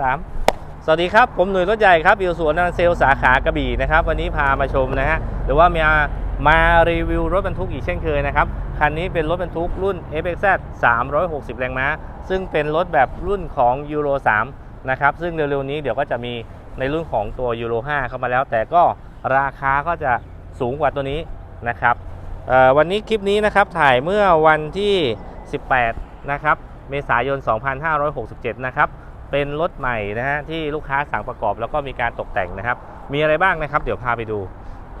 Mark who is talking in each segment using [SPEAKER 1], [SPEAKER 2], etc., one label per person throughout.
[SPEAKER 1] สามสวัสดีครับ ผมหนุ่ยรถใหญ่ครับอยู่สวนนันเซลสาขากระบี่นะครับ วันนี้พามาชมนะฮะหรือว่ามามารีวิวรถบรรทุกอีกเช่นเคยนะครับ คันนี้เป็นรถบรรทุกรุ่น FXZ 360 แรงม้า ซึ่งเป็นรถแบบรุ่นของ Euro 3นะครับ ซึ่งเร็วๆนี้เดี๋ยวก็จะมีในรุ่นของตัว Euro 5เข้ามาแล้ว แต่ก็ราคาก็จะสูงกว่าตัวนี้นะครับวันนี้คลิปนี้นะครับถ่ายเมื่อวันที่ 18 นะครับ เมษายน 2567 นะครับ เป็นรถใหม่นะฮะที่ลูกค้าสั่งประกอบแล้วก็มีการตกแต่งนะครับ มีอะไรบ้างนะครับ เดี๋ยวพาไปดู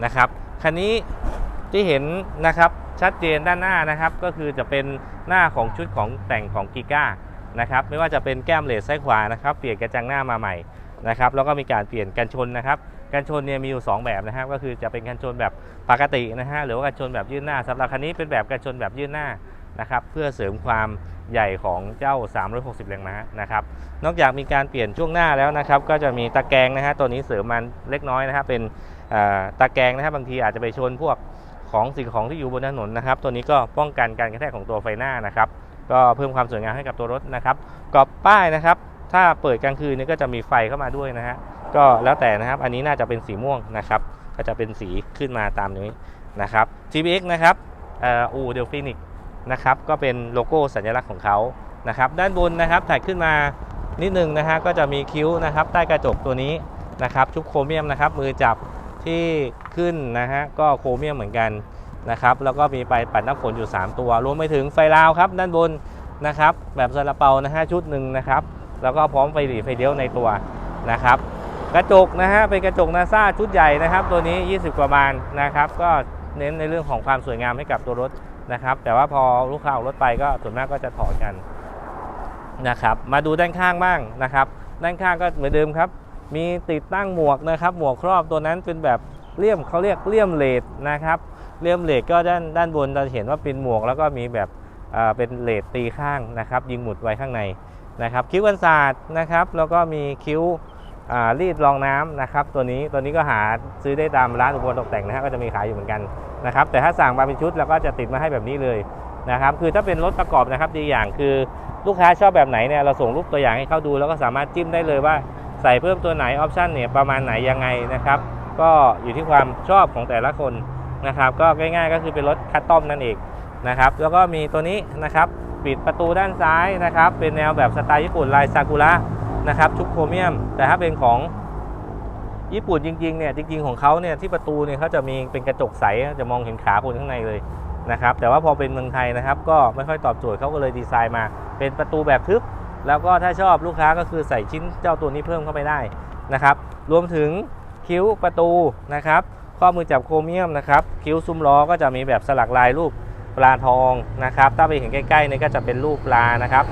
[SPEAKER 1] นะครับคันนี้ที่เห็นนะครับชัดเจนด้านหน้านะครับ ก็คือจะเป็นหน้าของชุดของแต่งของกิก้านะครับไม่ว่าจะเป็นแก้มเลสซ้ายขวานะครับ เปลี่ยนกระจังหน้ามาใหม่นะครับแล้วก็มีการเปลี่ยนกันชนนะครับกันชนเนี่ยมีอยู่ 2 แบบนะครับก็คือจะเป็นกันชนแบบปกตินะฮะหรือว่ากันชนแบบยื่นหน้าสำหรับคันนี้เป็นแบบกันชนแบบยื่นหน้า นะครับเพื่อเสริมความใหญ่ของเจ้า 360 แรงม้านะครับ นอกจากมีการเปลี่ยนช่วงหน้าแล้วนะครับ ก็จะมีตะแกรงนะฮะตัวนี้เสริมมันเล็กน้อยนะครับเป็นตะแกรงนะครับบางทีอาจจะไปชนพวกของสิ่งของที่อยู่บนถนนนะครับ ตัวนี้ก็ป้องกันการกระแทกของตัวไฟหน้านะครับ ก็เพิ่มความสวยงามให้กับตัวรถนะครับกรอบป้ายนะครับ ถ้าเปิดกลางคืนนี่ก็จะมีไฟเข้ามาด้วยนะฮะก็แล้วแต่นะครับอันนี้น่าจะเป็นสีม่วงนะครับ ก็จะเป็นสีขึ้นมาตามนี้นะครับ TBX นะครับอูเดลฟินิก นะครับก็เป็นโลโก้สัญลักษณ์ของเขานะครับด้านบนนะครับถ่ายขึ้นมานิดนึงนะฮะก็จะมีคิ้วนะครับใต้กระจกตัวนี้นะครับชุบโครเมียมนะครับมือจับที่ขึ้นนะฮะก็โครเมียมเหมือนกันนะครับแล้วก็มีไปปัดน้ำฝนอยู่ 3 ตัว รวมไปถึงไฟลาวครับด้านบนนะครับแบบซาลาเปานะฮะชุดหนึ่งนะครับแล้วก็พร้อมไฟหลีไฟเดียวในตัวนะครับกระจกนะฮะเป็นกระจกนาซาชุดใหญ่นะครับ ตัวนี้ 20 กว่าบานนะครับ ก็เน้นในเรื่องของความสวยงามให้กับตัวรถ นะครับ แต่ว่าพอลูกค้าเอารถไปก็ส่วนมากก็จะถอดกันนะครับ มาดูด้านข้างบ้างนะครับ ด้านข้างก็เหมือนเดิมครับ มีติดตั้งหมวกนะครับ หมวกครอบตัวนั้นเป็นแบบเลี่ยมเขาเรียกเลี่ยมเลดนะครับเลี่ยมเลดก็ด้านด้านบนเราเห็นว่าเป็นหมวก แล้วก็มีแบบเป็นเลดตีข้างนะครับ ยิงหมุดไว้ข้างในนะครับ คิ้วกันศาสตร์นะครับ แล้วก็มีคิ้ว รีดรองน้ำนะครับตัวนี้ตัวนี้ก็หาซื้อได้ตามร้านอุปกรณ์ตกแต่งนะฮะก็จะมีขายอยู่เหมือนกันนะครับแต่ถ้าสั่งมาเป็นชุดเราก็จะติดมาให้แบบนี้เลยนะครับคือถ้าเป็นรถประกอบนะครับดีอย่างคือลูกค้าชอบแบบไหนเนี่ยเราส่งรูปตัวอย่างให้เขาดู แล้วก็สามารถจิ้มได้เลยว่าใส่เพิ่มตัวไหนออปชันเนี่ยประมาณไหนยังไงนะครับก็อยู่ที่ความชอบของแต่ละคนนะครับก็ง่ายๆก็คือเป็นรถคัสตอมนั่นเองนะครับแล้วก็มีตัวนี้นะครับปิดประตูด้านซ้ายนะครับเป็นแนวแบบสไตล์ญี่ปุ่นลายซากุระ นะครับชุบโครเมียม แต่ถ้าเป็นของญี่ปุ่นจริงๆเนี่ยจริงๆของเขาเนี่ยที่ประตูเนี่ยเขาจะมีเป็นกระจกใสจะมองเห็นขาคนข้างในเลยนะครับแต่ว่าพอเป็นเมืองไทยนะครับก็ไม่ค่อยตอบโจทย์เขาก็เลยดีไซน์มา เป็นประตูแบบทึบ แล้วก็ถ้าชอบลูกค้าก็คือใส่ชิ้นเจ้าตัวนี้เพิ่มเข้าไปได้นะครับรวมถึงคิ้วประตูนะครับข้อมือจับโครเมียมนะครับคิ้วซุ้มล้อก็จะมีแบบสลักลายรูปปลาทองนะครับถ้าไปเห็นใกล้ๆนี่ก็จะเป็นรูปปลานะครับ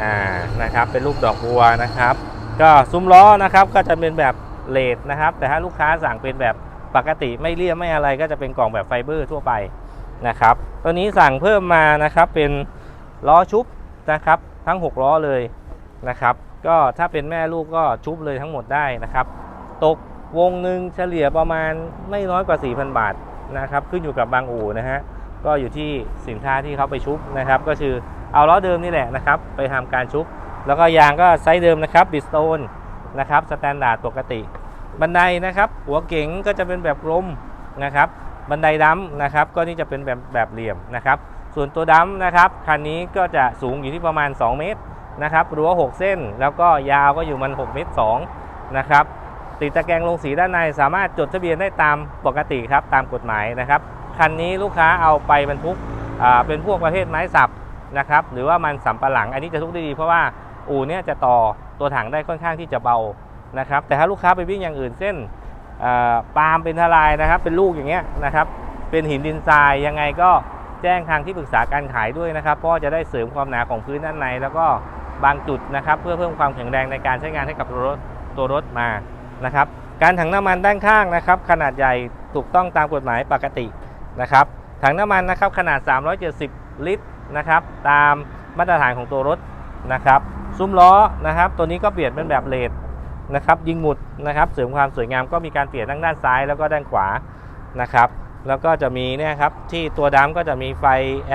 [SPEAKER 1] อ่านะครับเป็นรูปดอกบัวนะครับ ก็ซุ้มล้อนะครับก็จะเป็นแบบเลดนะครับ แต่ถ้าลูกค้าสั่งเป็นแบบปกติไม่เลี่ยมไม่อะไรก็จะเป็นกล่องแบบไฟเบอร์ทั่วไปนะครับตัวนี้สั่งเพิ่มมานะครับเป็นล้อชุบนะครับทั้ง 6 ล้อเลยนะครับก็ถ้าเป็นแม่ลูกก็ชุบเลยทั้งหมดได้นะครับ ตกวงหนึ่งเฉลี่ยประมาณไม่น้อยกว่า 4,000 บาทนะครับขึ้นอยู่กับบางอู่นะฮะก็อยู่ที่สินค้าที่เขาไปชุบนะครับ ก็คือ เอาล้อเดิมนี่แหละนะครับ ไปทำการชุบ แล้วก็ยางก็ไซส์เดิมนะครับบิสโตนนะครับสแตนดาร์ดปกติ บันไดนะครับ หัวเก๋งก็จะเป็นแบบกลมนะครับ บันไดดัมนะครับ ก็นี่จะเป็นแบบแบบเหลี่ยมนะครับ ส่วนตัวดัมนะครับคันนี้ก็จะสูงอยู่ที่ประมาณ 2 เมตรนะครับรั้ว6 เส้น แล้วก็ยาวก็อยู่มัน 6 เมตร2นะครับติดตะแกรงลงสีด้านในสามารถจดทะเบียนได้ตามปกติครับตามกฎหมายนะครับคันนี้ลูกค้าเอาไปบรรทุกอ่าเป็นพวกประเภทไม้สับ นะครับหรือว่ามันสำปะหลังอันนี้จะทุกได้ดีเพราะว่าอู่เนี่ยจะต่อตัวถังได้ค่อนข้างที่จะเบานะครับแต่ถ้าลูกค้าไปวิ่งอย่างอื่นเส้นปาล์มเป็นทลายนะครับ เป็นลูกอย่างเงี้ยนะครับเป็นหินดินทรายยังไงก็แจ้งทางที่ปรึกษาการขายด้วยนะครับเพราะว่าจะได้เสริมความหนาของพื้นด้านใน แล้วก็บางจุดนะครับ เพื่อเพิ่มความแข็งแรงในการใช้งานให้กับตัวรถตัวรถมานะครับการถังน้ำมันด้านข้างนะครับ ขนาดใหญ่ถูกต้องตามกฎหมายปกตินะครับถังน้ำมันนะครับขนาด 370 ลิตร นะครับ ตามมาตรฐานของตัวรถนะครับ ซุ้มล้อนะครับ ตัวนี้ก็เปลี่ยนเป็นแบบเลดนะครับ ยิงหมุดนะครับ เสริมความสวยงามก็มีการเปลี่ยนทั้งด้านซ้ายแล้วก็ด้านขวานะครับ แล้วก็จะมีเนี่ยครับที่ตัวดำก็จะมีไฟ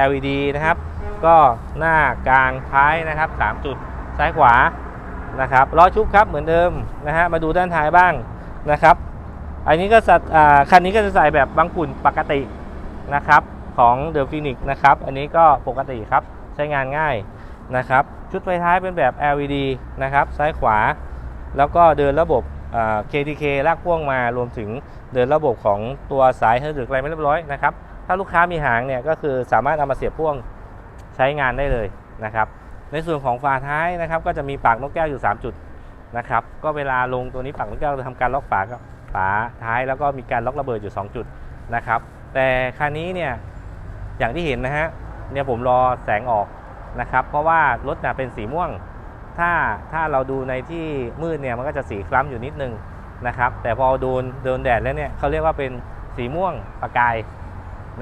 [SPEAKER 1] LED นะครับ ก็หน้ากลางท้ายนะครับ3จุดซ้ายขวานะครับล้อชุบครับเหมือนเดิมนะฮะมาดูด้านท้ายบ้างนะครับ อันนี้ก็สัตอ่าคันนี้ก็จะใส่แบบบางปุ่นปกตินะครับ ของเดอะฟินิกนะครับ อันนี้ก็ปกติครับ ใช้งานง่ายนะครับ ชุดไฟท้ายเป็นแบบ LED นะครับ ซ้ายขวา แล้วก็เดินระบบ KTK ลากพ่วงมารวมถึงเดินระบบของตัวสายเฮอร์ดึกอะไรไม่เรียบร้อยนะครับ ถ้าลูกค้ามีหางเนี่ยก็คือสามารถเอามาเสียบพ่วงใช้งานได้เลยนะครับ ในส่วนของฝาท้ายนะครับ ก็จะมีปากนกแก้วอยู่ 3 จุดนะครับ ก็เวลาลงตัวนี้ปากนกแก้วจะทำการล็อกฝาฝาท้ายแล้วก็มีการล็อกระเบิดอยู่ 2 จุดนะครับ แต่คันนี้เนี่ย อย่างที่เห็นนะฮะเนี่ยผมรอแสงออกนะครับ เพราะว่ารถน่ะเป็นสีม่วง ถ้าถ้าเราดูในที่มืดเนี่ยมันก็จะสีคล้ำอยู่นิดนึงนะครับ แต่พอโดนโดนแดดแล้วเนี่ยเขาเรียกว่าเป็นสีม่วงประกาย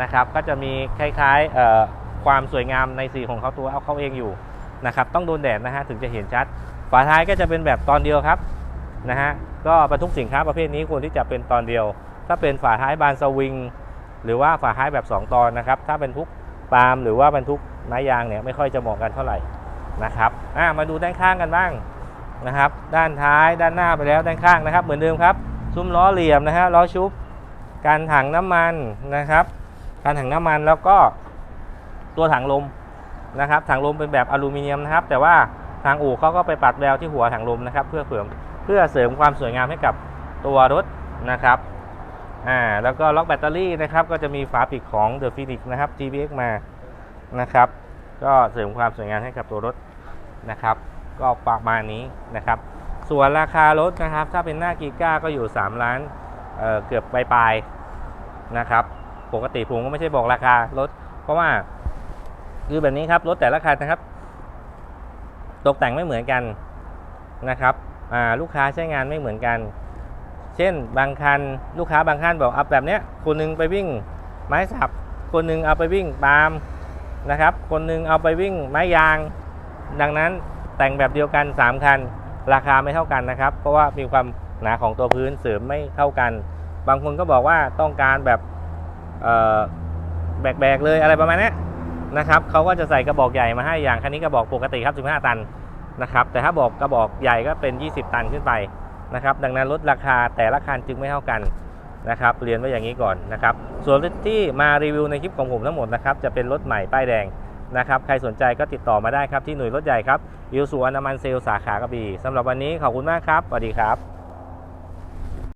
[SPEAKER 1] นะครับ ก็จะมีคล้ายๆเอ่อความสวยงามในสีของเขาตัวเอาเขาเองอยู่นะครับ ต้องโดนแดดนะฮะถึงจะเห็นชัด ฝาท้ายก็จะเป็นแบบตอนเดียวครับนะฮะก็บรรทุกสินค้าประเภทนี้ควรที่จะเป็นตอนเดียว ถ้าเป็นฝาท้ายบานสวิง หรือว่าฝาท้ายแบบ 2 ตอนนะครับ ถ้าเป็นทุกปาล์มหรือว่าบรรทุกไม้ยางเนี่ยไม่ค่อยจะเหมาะกันเท่าไหร่นะครับมาดูด้านข้างกันบ้างนะครับ ด้านท้ายด้านหน้าไปแล้วด้านข้างนะครับ เหมือนเดิมครับ ซุ้มล้อเหลี่ยมนะฮะล้อชุบการถังน้ำมันนะครับ การถังน้ำมันแล้วก็ตัวถังลมนะครับ ถังลมเป็นแบบอลูมิเนียมนะครับ แต่ว่าทางอู่เขาก็ไปปัดแววที่หัวถังลมนะครับ เพื่อเสริมเพื่อเสริมความสวยงามให้กับตัวรถนะครับ อ่าแล้วก็ล็อกแบตเตอรี่นะครับก็จะมีฝาปิดของ The Phoenix นะครับ GBX มานะครับก็เสริมความสวยงามให้กับตัวรถนะครับ ก็ประมาณนี้นะครับ ส่วนราคารถนะครับ ถ้าเป็นหน้ากีก้าก็อยู่ 3 ล้านเอ่อเกือบปลายๆนะครับ ปกติผมก็ไม่ใช่บอกราคารถ เพราะว่าคือแบบนี้ครับรถแต่ละคันนะครับ ตกแต่งไม่เหมือนกันนะครับอ่าลูกค้าใช้งานไม่เหมือนกัน เช่นบางคันลูกค้าบางคันบอกเอาแบบเนี้ยคนหนึงไปวิ่งไม้สับ คนหนึงเอาไปวิ่งปาล์มนะครับ คนหนึงเอาไปวิ่งไม้ยาง ดังนั้นแต่งแบบเดียวกัน 3 คัน ราคาไม่เท่ากันนะครับ เพราะว่ามีความหนาของตัวพื้นเสริมไม่เท่ากัน บางคนก็บอกว่าต้องการแบบแบกๆเลยอะไรประมาณนี้นะครับเขาก็จะใส่กระบอกใหญ่มาให้อย่างคันนี้กระบอกปกติครับ 15 ตันนะครับแต่ถ้าบอกกระบอกใหญ่ก็เป็น 20 ตันขึ้นไป นะครับ ดังนั้นลดราคาแต่ละคันจึงไม่เท่ากันนะครับ เรียนไว้อย่างนี้ก่อนนะครับ ส่วนรถที่มารีวิวในคลิปของผมทั้งหมดนะครับจะเป็นรถใหม่ป้ายแดงนะครับ ใครสนใจก็ติดต่อมาได้ครับที่หน่วยรถใหญ่ครับยูสุอนามันเซลสาขากระบี่สำหรับวันนี้ขอบคุณมากครับสวัสดีครับ